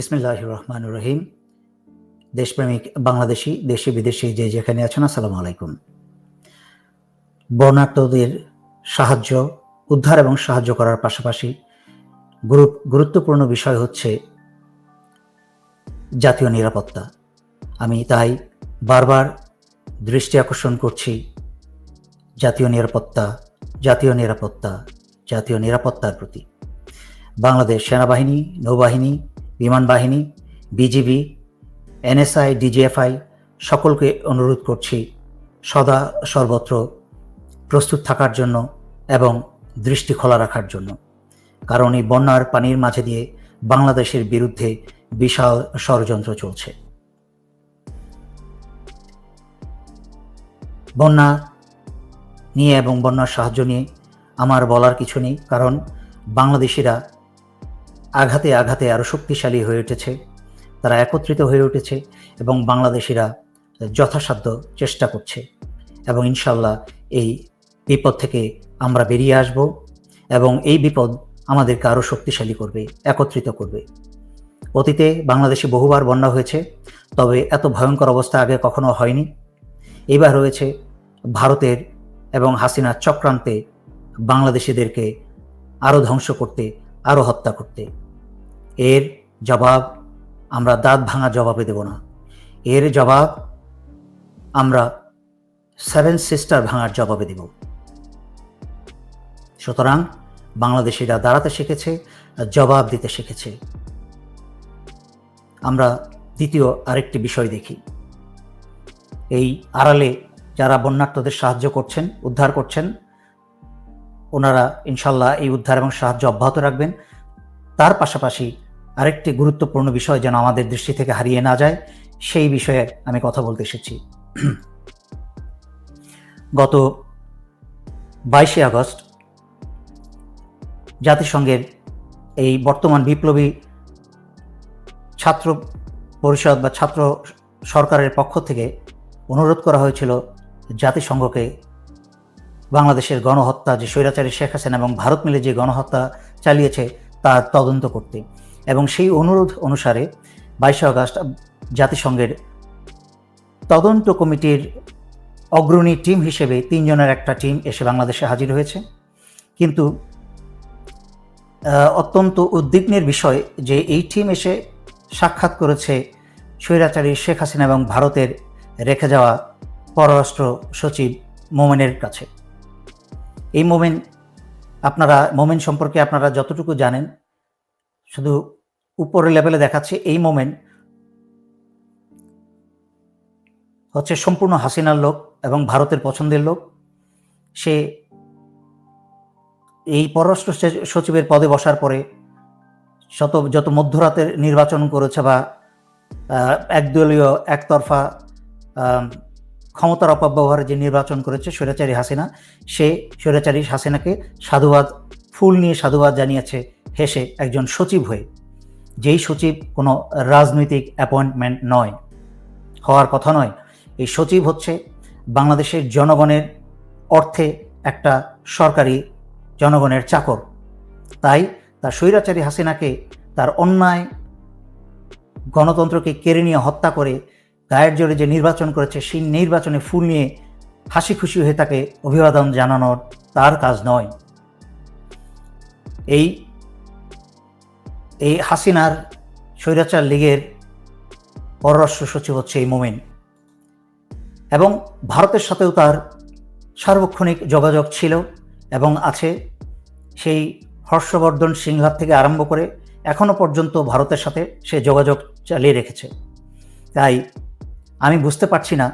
বিসমিল্লাহ রহমান রহিম। দেশপ্রেমিক, বাংলাদেশি, দেশি, বিদেশি যে যেখানে আছেন, আসসালামু আলাইকুম। বর্ণাঢ্যদের সাহায্য, উদ্ধার এবং সাহায্য করার পাশাপাশি গুরুত্বপূর্ণ বিষয় হচ্ছে জাতীয় নিরাপত্তা। আমি তাই বারবার দৃষ্টি আকর্ষণ করছি জাতীয় নিরাপত্তা জাতীয় নিরাপত্তা, জাতীয় নিরাপত্তার প্রতি। বাংলাদেশ সেনাবাহিনী, নৌবাহিনী বিমান বাহিনী, বিজিবি, এনএসআই, ডিজিএফআই সকলকে অনুরোধ করছি, সদা সর্বত্র প্রস্তুত থাকার জন্য এবং দৃষ্টি খোলা রাখার জন্য। কারণ এই বন্যার পানির মাঝে দিয়ে বাংলাদেশের বিরুদ্ধে বিশাল ষড়যন্ত্র চলছে। বন্যা নিয়ে এবং বন্যার সাহায্য নিয়ে আমার বলার কিছু নেই, কারণ বাংলাদেশিরা আঘাতে আঘাতে আরও শক্তিশালী হয়ে উঠেছে। তারা একত্রিত হয়ে উঠেছে এবং বাংলাদেশিরা যথাসাধ্য চেষ্টা করছে। এবং ইনশাল্লাহ এই বিপদ থেকে আমরা বেরিয়ে আসব এবং এই বিপদ আমাদেরকে আরও শক্তিশালী করবে, একত্রিত করবে। অতীতে বাংলাদেশে বহুবার বন্যা হয়েছে, তবে এত ভয়ঙ্কর অবস্থা আগে কখনো হয়নি। এবার হয়েছে ভারতের এবং হাসিনার চক্রান্তে বাংলাদেশিদেরকে আরও ধ্বংস করতে আরও হত্যা করতে। এর জবাব আমরা দাঁত ভাঙা জবাবে দেব না। এর জবাব আমরা সেভেন সিস্টার ভাঙার জবাবে দেব। সুতরাং বাংলাদেশিরা দাঁড়াতে শিখেছে, জবাব দিতে শিখেছে। আমরা দ্বিতীয় আরেকটি বিষয় দেখি। এই আড়ালে যারা বন্যার্থদের সাহায্য করছেন, উদ্ধার করছেন ওনারা ইনশাল্লাহ এই উদ্ধার এবং সাহায্য অব্যাহত রাখবেন। তার পাশাপাশি আরেকটি গুরুত্বপূর্ণ বিষয় যেন আমাদের দৃষ্টি থেকে হারিয়ে না যায়, সেই বিষয়ে আমি কথা বলতে এসেছি। গত বাইশে আগস্ট জাতিসংঘের এই বর্তমান বিপ্লবী ছাত্র পরিষদ বা ছাত্র সরকারের পক্ষ থেকে অনুরোধ করা হয়েছিল জাতিসংঘকে বাংলাদেশের গণহত্যা, যে স্বৈরাচারী শেখ হাসিনা এবং ভারত মিলে যে গণহত্যা চালিয়েছে তার তদন্ত করতে। এবং সেই অনুরোধ অনুসারে বাইশে আগস্ট জাতিসংঘের তদন্ত কমিটির অগ্রণী টিম হিসেবে তিনজনের একটা টিম এসে বাংলাদেশে হাজির হয়েছে। কিন্তু অত্যন্ত উদ্বিগ্নের বিষয় যে এই টিম এসে সাক্ষাৎ করেছে স্বৈরাচারী শেখ হাসিনা এবং ভারতের রেখে যাওয়া পররাষ্ট্র সচিব মোমেনের কাছে। এই মোমেন আপনারা মোমেন সম্পর্কে আপনারা যতটুকু জানেন, শুধু উপরের লেভেলে দেখাচ্ছে এই মোমেন্ট হচ্ছে সম্পূর্ণ হাসিনার লোক এবং ভারতের পছন্দের লোক। সে এই পররাষ্ট্র সচিবের পদে বসার পরে শত, যত মধ্যরাতের নির্বাচন করেছে বা একদলীয় একতরফা ক্ষমতার অপব্যবহারে যে নির্বাচন করেছে স্বৈরাচারী হাসিনা, সে স্বৈরাচারী হাসিনাকে সাধুবাদ, ফুল নিয়ে সাধুবাদ জানিয়েছে হেসে একজন সচিব হয়ে। যেই সচিব কোনো রাজনৈতিক অ্যাপয়েন্টমেন্ট নয়, হওয়ার কথা নয়। এই সচিব হচ্ছে বাংলাদেশের জনগণের অর্থে একটা সরকারি জনগণের চাকর। তাই তার স্বৈরাচারী হাসিনাকে তার অন্যায় গণতন্ত্রকে কেড়ে নিয়ে হত্যা করে গায়ের জোরে যে নির্বাচন করেছে, সেই নির্বাচনে ফুল নিয়ে হাসি খুশি হয়ে তাকে অভিবাদন জানানোর তার কাজ নয়। এই এই হাসিনার স্বৈরাচার লীগের পররাষ্ট্র সচিব হচ্ছে এই মোমেন। এবং ভারতের সাথেও তার সার্বক্ষণিক যোগাযোগ ছিল এবং আছে। সেই হর্ষবর্ধন সিংহার থেকে আরম্ভ করে এখনও পর্যন্ত ভারতের সাথে সে যোগাযোগ চালিয়ে রেখেছে। তাই আমি বুঝতে পারছি না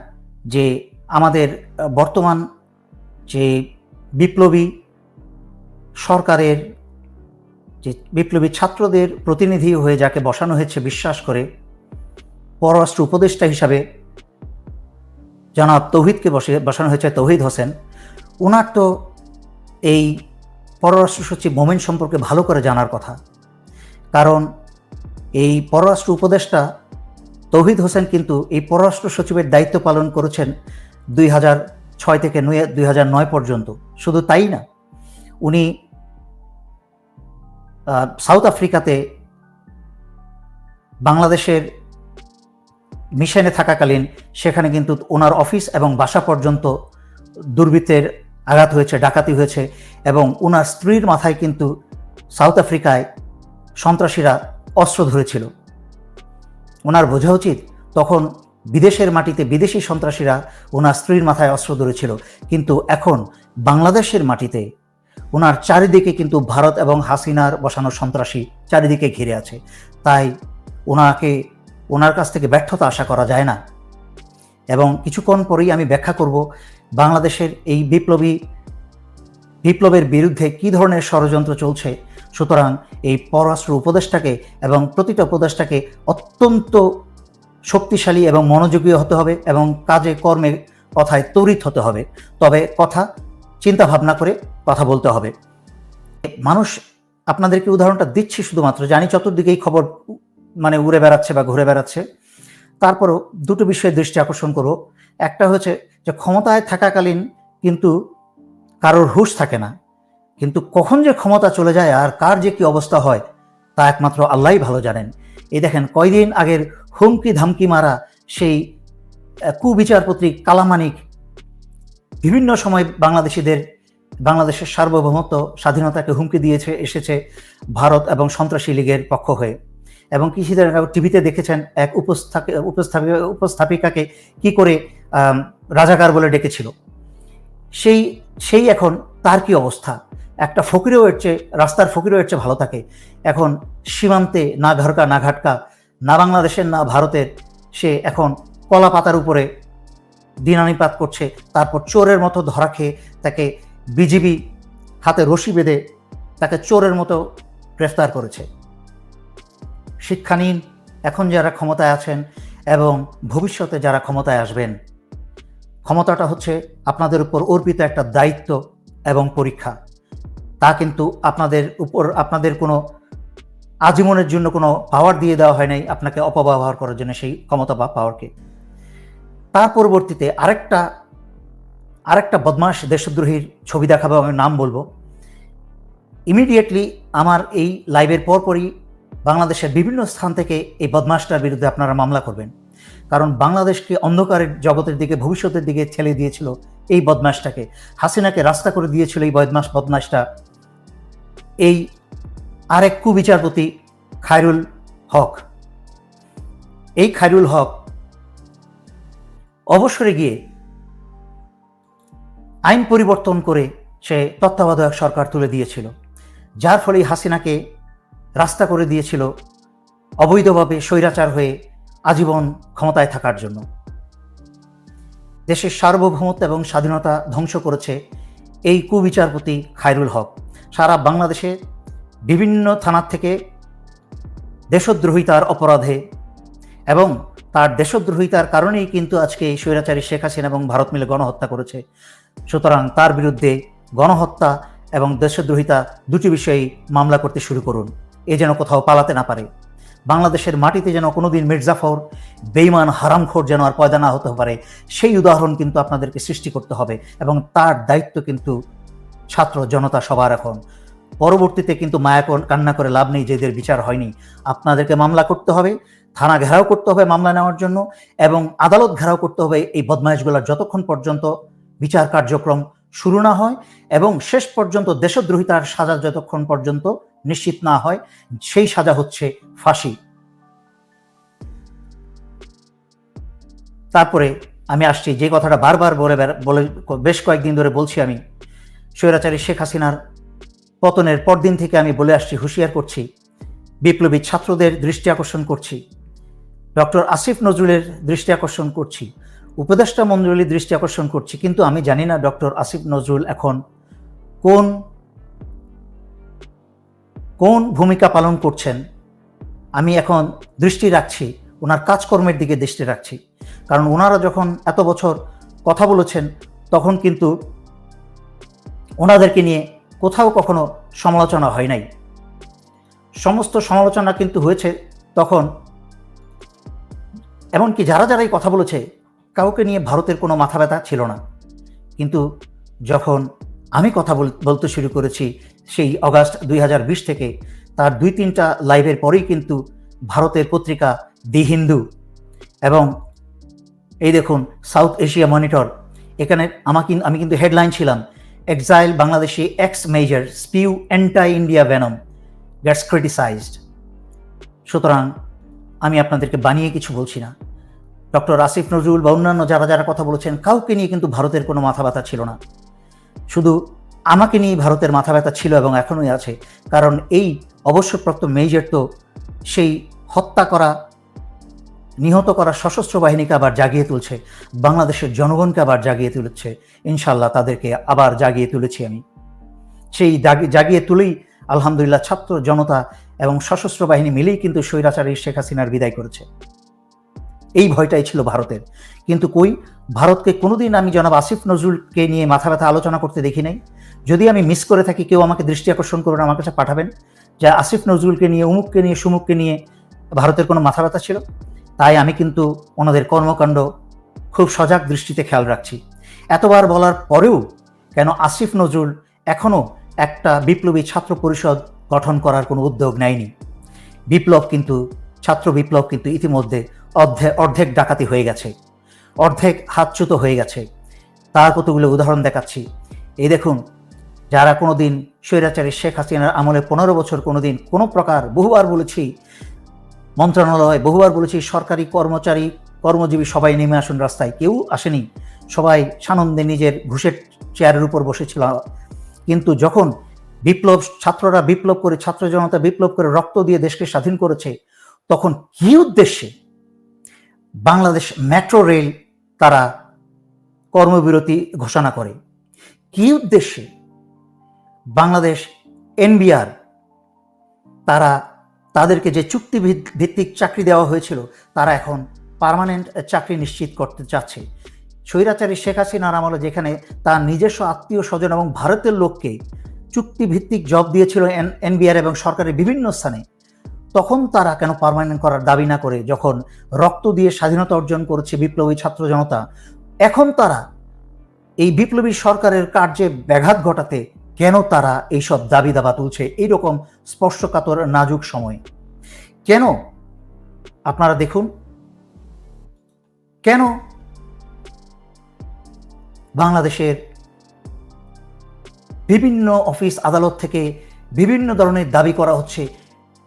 যে আমাদের বর্তমান যে বিপ্লবী সরকারের, যে বিপ্লবী ছাত্রদের প্রতিনিধি হয়ে যাকে বসানো হয়েছে বিশ্বাস করে, পররাষ্ট্র উপদেষ্টা হিসাবে জনাব তৌহিদকে বসে, বসানো হয়েছে তৌহিদ হোসেন। ওনার তো এই পররাষ্ট্র সচিব মোমেন সম্পর্কে ভালো করে জানার কথা। কারণ এই পররাষ্ট্র উপদেষ্টা তৌহিদ হোসেন কিন্তু এই পররাষ্ট্র সচিবের দায়িত্ব পালন করেছেন দুই হাজার ছয় থেকে দুই হাজার নয় পর্যন্ত। শুধু তাই না, উনি সাউথ আফ্রিকাতে বাংলাদেশের মিশনে থাকাকালীন সেখানে কিন্তু ওনার অফিস এবং বাসা পর্যন্ত দুর্বৃত্তের আঘাত হয়েছে, ডাকাতি হয়েছে এবং ওনার স্ত্রীর মাথায় কিন্তু সাউথ আফ্রিকায় সন্ত্রাসীরা অস্ত্র ধরেছিল। ওনার বোঝা উচিত তখন বিদেশের মাটিতে বিদেশি সন্ত্রাসীরা ওনার স্ত্রীর মাথায় অস্ত্র ধরেছিল। কিন্তু এখন বাংলাদেশের মাটিতে ওনার চারিদিকে কিন্তু ভারত এবং হাসিনার বসানো সন্ত্রাসী চারিদিকে ঘিরে আছে। তাই ওনাকে, ওনার কাছ থেকে ব্যর্থতা আশা করা যায় না। এবং কিছুক্ষণ পরেই আমি ব্যাখ্যা করব বাংলাদেশের এই বিপ্লবী, বিপ্লবের বিরুদ্ধে কী ধরনের ষড়যন্ত্র চলছে সুতরাং এই পররাষ্ট্র উপদেষ্টাকে এবং প্রতিটা উপদেষ্টাকে অত্যন্ত শক্তিশালী এবং মনোযোগী হতে হবে এবং কাজে কর্মে কথায় তড়িৎ হতে হবে। তবে কথা চিন্তা ভাবনা করে কথা বলতে হবে। মানুষ, আপনাদেরকে উদাহরণটা দিচ্ছি শুধুমাত্র, জানি চতুর্দিকেই খবর মানে উড়ে বেড়াচ্ছে বা ঘুরে বেড়াচ্ছে। তারপরও দুটো বিষয়ে দৃষ্টি আকর্ষণ করো। একটা হচ্ছে যে ক্ষমতায় থাকাকালীন কিন্তু কারোর হুঁশ থাকে না। কিন্তু কখন যে ক্ষমতা চলে যায় আর কার যে কি অবস্থা হয় তা একমাত্র আল্লাহই ভালো জানেন। এই দেখেন কয়দিন আগের হুমকি ধামকি মারা সেই আহ, কুবিচারপতি কালামানিক বিভিন্ন সময় বাংলাদেশিদের বাংলাদেশের সার্বভৌমত্ব স্বাধীনতাকে হুমকি দিয়েছে এসেছে ভারত এবং সন্ত্রাসী লীগের পক্ষ হয়ে। এবং আগে টিভিতে দেখেছেন এক উপস্থাপি উপস্থাপি উপস্থাপিকাকে কি করে রাজাকার বলে ডেকেছিল। সেই সেই এখন তার কি অবস্থা? একটা ফকিরেও চেয়ে, রাস্তার ফকিরেও চেয়ে ভালো থাকে। এখন সীমান্তে না ঘরকা, না ঘাটকা, না বাংলাদেশের, না ভারতের, সে এখন কলা পাতার উপরে দিনানিপাত করছে। তারপর চোরের মতো ধরা খেয়ে তাকে বিজিবি হাতে রশি বেঁধে তাকে চোরের মতো গ্রেফতার করেছে। শিক্ষা নিন, এখন যারা ক্ষমতায় আছেন এবং ভবিষ্যতে যারা ক্ষমতায় আসবেন, ক্ষমতাটা হচ্ছে আপনাদের উপর অর্পিত একটা দায়িত্ব এবং পরীক্ষা। তা কিন্তু আপনাদের উপর, আপনাদের কোনো আজীবনের জন্য কোনো পাওয়ার দিয়ে দেওয়া হয় নাই আপনাকে অপব্যবহার করার জন্য সেই ক্ষমতা বা পাওয়ারকে তার পরবর্তীতে আরেকটা আরেকটা বদমাস দেশদ্রোহীর ছবি দেখাবো, আমি নাম বলব। ইমিডিয়েটলি আমার এই লাইভের পরপরই বাংলাদেশের বিভিন্ন স্থান থেকে এই বদমাসটার বিরুদ্ধে আপনারা মামলা করবেন। কারণ বাংলাদেশকে অন্ধকারের জগতের দিকে, ভবিষ্যতের দিকে ঠেলে দিয়েছিল এই বদমাসটাকে হাসিনাকে রাস্তা করে দিয়েছিল এই বদমাস বদমাসটা এই আরেক কুবিচারপতি খায়রুল হক। এই খায়রুল হক অবসরে গিয়ে আইন পরিবর্তন করে সে তত্ত্বাবধায়ক সরকার তুলে দিয়েছিল। যার ফলে হাসিনাকে রাস্তা করে দিয়েছিল অবৈধভাবে স্বৈরাচার হয়ে আজীবন ক্ষমতায় থাকার জন্য। দেশের সার্বভৌমত্ব এবং স্বাধীনতা ধ্বংস করেছে এই কুবিচারপতি খায়রুল হক। সারা বাংলাদেশে বিভিন্ন থানার থেকে দেশদ্রোহিতার অপরাধে এবং তার দেশদ্রোহিতার কারণেই কিন্তু আজকে এই স্বৈরাচারী শেখ হাসিনা এবং ভারত মিলে গণহত্যা করেছে। সুতরাং তার বিরুদ্ধে গণহত্যা এবং দেশদ্রোহিতা দুটি বিষয়েই মামলা করতে শুরু করুন। এ যেন কোথাও পালাতে না পারে। বাংলাদেশের মাটিতে যেন কোনোদিন মির্জাফর বেইমান হারামখোর যেন আর পয়দা না হতে পারে, সেই উদাহরণ কিন্তু আপনাদেরকে সৃষ্টি করতে হবে এবং তার দায়িত্ব কিন্তু ছাত্র জনতা সবার এখন। পরবর্তীতে কিন্তু মায়া কান্না করে লাভ নেই, যেদের বিচার হয়নি। আপনাদেরকে মামলা করতে হবে, থানা ঘেরাও করতে হবে মামলা নেওয়ার জন্য এবং আদালত ঘেরাও করতে হবে এই বদমাইশগুলোর যতক্ষণ পর্যন্ত বিচার কার্যক্রম শুরু না হয় এবং শেষ পর্যন্ত দেশদ্রোহিতার সাজা যতক্ষণ পর্যন্ত নিশ্চিত না হয়, সেই সাজা হচ্ছে ফাঁসি। তারপরে আমি আসছি, যে কথাটা বারবার বলে বলে বেশ কয়েকদিন ধরে বলছি আমি, স্বৈরাচারী শেখ হাসিনার পতনের পরদিন থেকে আমি বলে আসছি, হুঁশিয়ার করছি, বিপ্লবী ছাত্রদের দৃষ্টি আকর্ষণ করছি, ডক্টর আসিফ নজরুলের দৃষ্টি আকর্ষণ করছি, উপদেষ্টা মন্ডলীর দৃষ্টি আকর্ষণ করছি, কিন্তু আমি জানি না ডক্টর আসিফ নজরুল এখন কোন কোন ভূমিকা পালন করছেন? আমি এখন দৃষ্টি রাখছি, ওনার কাজকর্মের দিকে দৃষ্টি রাখছি। কারণ ওনারা যখন এত বছর কথা বলেছেন, তখন কিন্তু ওনাদেরকে নিয়ে কোথাও কখনো সমালোচনা হয় নাই। সমস্ত সমালোচনা কিন্তু হয়েছে তখন। এমনকি যারা যারা এই কথা বলেছে, কাউকে নিয়ে ভারতের কোনো মাথা ব্যথা ছিল না। কিন্তু যখন আমি কথা বল- বলতে শুরু করেছি সেই অগাস্ট দুই হাজার বিশ থেকে। তার দুই তিনটা লাইভের পরেই কিন্তু ভারতের পত্রিকা দি হিন্দু। এবং এই দেখুন, সাউথ এশিয়া মনিটর, এখানে আমাকে, আমি কিন্তু হেডলাইন ছিলাম। Exile Bangladeshi ex major spew anti India venom gets criticised সুতরাং আমি আপনাদেরকে বানিয়ে কিছু বলছি না। ডক্টর আসিফ নজরুল বা অন্যান্য যারা যারা কথা বলেছেন, কাউকে নিয়ে কিন্তু ভারতের কোনো মাথা ব্যথা ছিল না। শুধু আমাকে নিয়ে ভারতের মাথা ব্যথা ছিল এবং এখনোই আছে, কারণ এই অবসরপ্রাপ্ত মেজর তো সেই হত্যা করা, নিহত করা সশস্ত্র বাহিনীকে আবার জাগিয়ে তুলছে, বাংলাদেশের জনগণকে আবার জাগিয়ে তুলেছে ইনশাল্লাহ তাদেরকে আবার জাগিয়ে তুলেছি আমি। সেই জাগি- জাগিয়ে তুলেই আলহামদুলিল্লাহ ছাত্র জনতা এবং সশস্ত্র বাহিনী মিলেই কিন্তু স্বৈরাচারী শেখ হাসিনার বিদায় করেছে। এই ভয়টাই ছিল ভারতের। কিন্তু কই, ভারতকে কোনোদিন আমি জনাব আসিফ নজরুলকে নিয়ে মাথা ব্যথা আলোচনা করতে দেখি নাই। যদি আমি মিস করে থাকি, কেউ আমাকে দৃষ্টি আকর্ষণ করুন, আমার কাছে পাঠাবেন যে আসিফ নজরুলকে নিয়ে, উমুককে নিয়ে, সুমুককে নিয়ে ভারতের কোনো মাথা ব্যথা ছিল? তাই আমি কিন্তু ওনাদের কর্মকাণ্ড খুব সজাগ দৃষ্টিতে খেয়াল রাখছি। এতবার বলার পরেও কেন আসিফ নজরুল এখনও একটা বিপ্লবী ছাত্র পরিষদ গঠন করার কোনো উদ্যোগ নেয়নি। বিপ্লব কিন্তু, ছাত্র বিপ্লব কিন্তু ইতিমধ্যে অর্ধেক অর্ধেক ডাকাতি হয়ে গেছে। অর্ধেক হাতচ্যুত হয়ে গেছে। তার কতগুলো উদাহরণ দেখাচ্ছি। এই দেখুন, যারা কোনোদিন স্বৈরাচারী শেখ হাসিনার আমলে পনেরো বছর কোনোদিন কোনো প্রকার বহুবার বলেছি, মন্ত্রণালয় বহুবার বলেছি, সরকারি কর্মচারী, কর্মজীবী সবাই নেমে আসুন রাস্তায়। কেউ আসেনি। সবাই সানন্দে নিজের ঘুষের চেয়ারের উপর বসেছিল। কিন্তু যখন বিপ্লব, ছাত্ররা বিপ্লব করে, ছাত্র জনতা বিপ্লব করে রক্ত দিয়ে দেশকে স্বাধীন করেছে, তখন কি উদ্দেশ্যে বাংলাদেশ মেট্রো রেল তারা কর্মবিরতি ঘোষণা করে। কি উদ্দেশ্যে বাংলাদেশ এনবিআর তারা তাদেরকে যে চুক্তি ভিত- ভিত্তিক চাকরি দেওয়া হয়েছিল, তারা এখন পার্মানেন্ট চাকরি নিশ্চিত করতে চাচ্ছে। স্বৈরাচারী শেখ হাসিনার আমলে যেখানে তার নিজস্ব আত্মীয় স্বজন এবং ভারতের লোককে চুক্তিভিত্তিক জব দিয়েছিল এন, এনবিআর এবং সরকারের বিভিন্ন স্থানে তখন তারা কেন পার্মানেন্ট করার দাবি না করে? যখন রক্ত দিয়ে স্বাধীনতা অর্জন করেছে বিপ্লবী ছাত্র জনতা, এখন তারা এই বিপ্লবী সরকারের কার্যে ব্যাঘাত ঘটাতে কেন তারা এইসব দাবি দাবা তুলছে? এইরকম স্পর্শকাতর নাজুক সময়। কেন? আপনারা দেখুন। কেন বাংলাদেশের বিভিন্ন অফিস আদালত থেকে বিভিন্ন ধরনের দাবি করা হচ্ছে?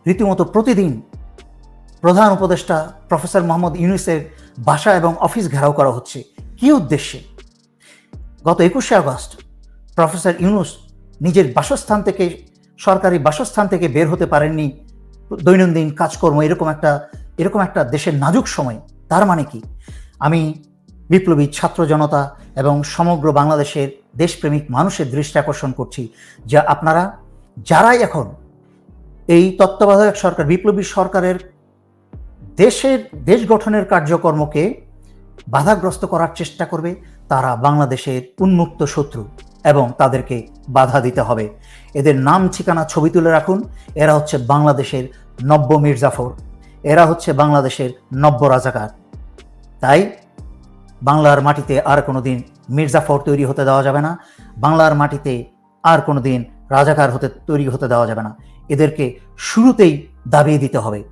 রীতিমতো প্রতিদিন প্রধান উপদেষ্টা প্রফেসর মোহাম্মদ ইউনুসের বাসা এবং অফিস ঘেরাও করা হচ্ছে। কি উদ্দেশ্যে? গত একুশে আগস্ট প্রফেসর ইউনুস নিজের বাসস্থান থেকে, সরকারি বাসস্থান থেকে বের হতে পারেননি। দৈনন্দিন কাজকর্ম এরকম একটা এরকম একটা দেশের নাজুক সময়। তার মানে কি? আমি বিপ্লবী ছাত্র জনতা এবং সমগ্র বাংলাদেশের দেশপ্রেমিক মানুষের দৃষ্টি আকর্ষণ করছি যা আপনারা, যারাই এখন এই তত্ত্বাবধায়ক সরকার, বিপ্লবী সরকারের দেশের, দেশ গঠনের কার্যকর্মকে বাধাগ্রস্ত করার চেষ্টা করবে, তারা বাংলাদেশের উন্মুক্ত শত্রু এবং তাদেরকে বাধা দিতে হবে। এদের নাম, ঠিকানা, ছবি তুলে রাখুন। এরা হচ্ছে বাংলাদেশের নব্য মির্জাফর। এরা হচ্ছে বাংলাদেশের নব্য রাজাকার। তাই বাংলার মাটিতে আর কোনো দিন মির্জাফর তৈরি হতে দেওয়া যাবে না। বাংলার মাটিতে আর কোনো দিন রাজাকার হতে তৈরি হতে দেওয়া যাবে না। এদেরকে শুরুতেই দাবিয়ে দিতে হবে।